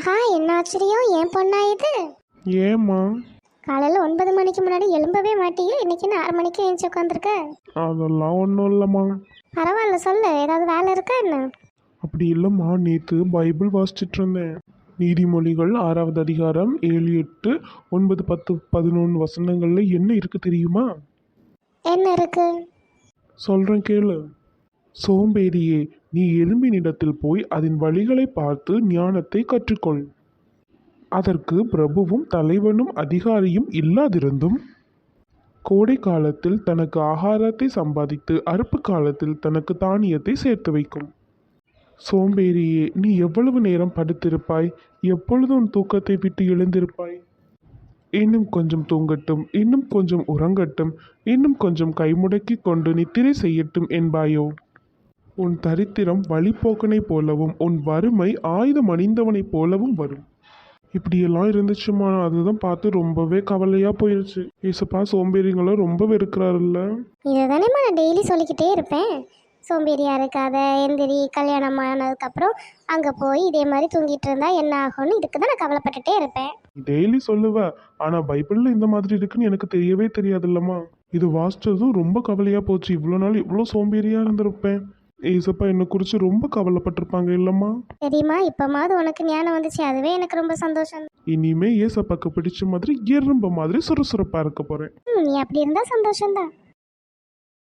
ஆஹா என்ன ஆச்சரியம். ஏன் பொண்ணா இது? ஏம்மா? காலையில் ஒன்பது மணிக்கு முன்னாடி எழும்பவே மாட்டியே. இன்னைக்கு என்ன ஆறு மணிக்கு எழுந்துச்சு உட்காந்துருக்க? அதெல்லாம் ஒன்றும் இல்லைம்மா. பரவாயில்ல சொல்லு. ஏதாவது வேலை இருக்கா என்ன? அப்படி இல்லைம்மா. நேற்று பைபிள் வாசிச்சிட்டு இருந்தேன். நீதிமொழிகள் ஆறாவது அதிகாரம் ஏழு எட்டு ஒன்பது பத்து பதினொன்று வசனங்கள்ல என்ன இருக்கு தெரியுமா? என்ன இருக்கு? சொல்கிறேன் கேளு. சோம்பேறியே நீ எறும்பினிடத்தில் போய் அதன் வழிகளை பார்த்து ஞானத்தை கற்றுக்கொள். அதற்கு பிரபுவும் தலைவனும் அதிகாரியும் இல்லாதிருந்தும் கோடை காலத்தில் தனக்கு ஆகாரத்தை சம்பாதித்து அறுப்பு காலத்தில் தனக்கு தானியத்தை சேர்த்து வைக்கும். சோம்பேறியே நீ எவ்வளவு நேரம் படுத்திருப்பாய்? எப்பொழுது உன் தூக்கத்தை விட்டு எழுந்திருப்பாய்? இன்னும் கொஞ்சம் தூங்கட்டும் இன்னும் கொஞ்சம் உறங்கட்டும் இன்னும் கொஞ்சம் கைமுடக்கி கொண்டு நித்திரை செய்யட்டும் என்பாயோ? உன் தரித்திரம் வழிப்போக்கனைப் போலவும் உன் வறுமை ஆயுதம் அணிந்தவனைப் போலவும் வரும். இப்படியெல்லாம் இருந்துச்சுமா? அதுதான் பார்த்து ரொம்பவே கவலையாக போயிடுச்சு ஏசப்பா சோம்பேறிங்களை? ரொம்ப வெறுக்கிறாருல்ல. இதை தானேம்மா நான் டெய்லி சொல்லிக்கிட்டே இருப்பேன். சோம்பேறியா இருக்காத எந்திரி கல்யாணம் ஆனதுக்கப்புறம் அங்கே போய் இதே மாதிரி தூங்கிட்டு இருந்தா என்ன ஆகும்னு இதுக்கு தான் நான் கவலைப்பட்டுட்டே இருப்பேன். டெய்லி சொல்லுவ. ஆனால் பைபிளில் இந்த மாதிரி இருக்குன்னு எனக்கு தெரியவே தெரியாதுல்லம்மா. இது வாசிச்சதும் ரொம்ப கவலையாக போச்சு. இவ்வளோ நாள் இவ்வளோ சோம்பேறியாக இருந்திருப்பேன். ஏசப்பா என்னை குறித்து ரொம்ப கவலைப்பட்டிருப்பாங்க இல்லைம்மா? தெரியுமா இப்போமாவது உனக்கு ஞானம் வந்துச்சு அதுவே எனக்கு ரொம்ப சந்தோஷம். இனிமே ஏசப்பாக்கு பிடிச்ச மாதிரி எறும்பு மாதிரி சுறுசுறுப்பாக இருக்க போகிறேன் நீ அப்படி இருந்தால் சந்தோஷம்தான்.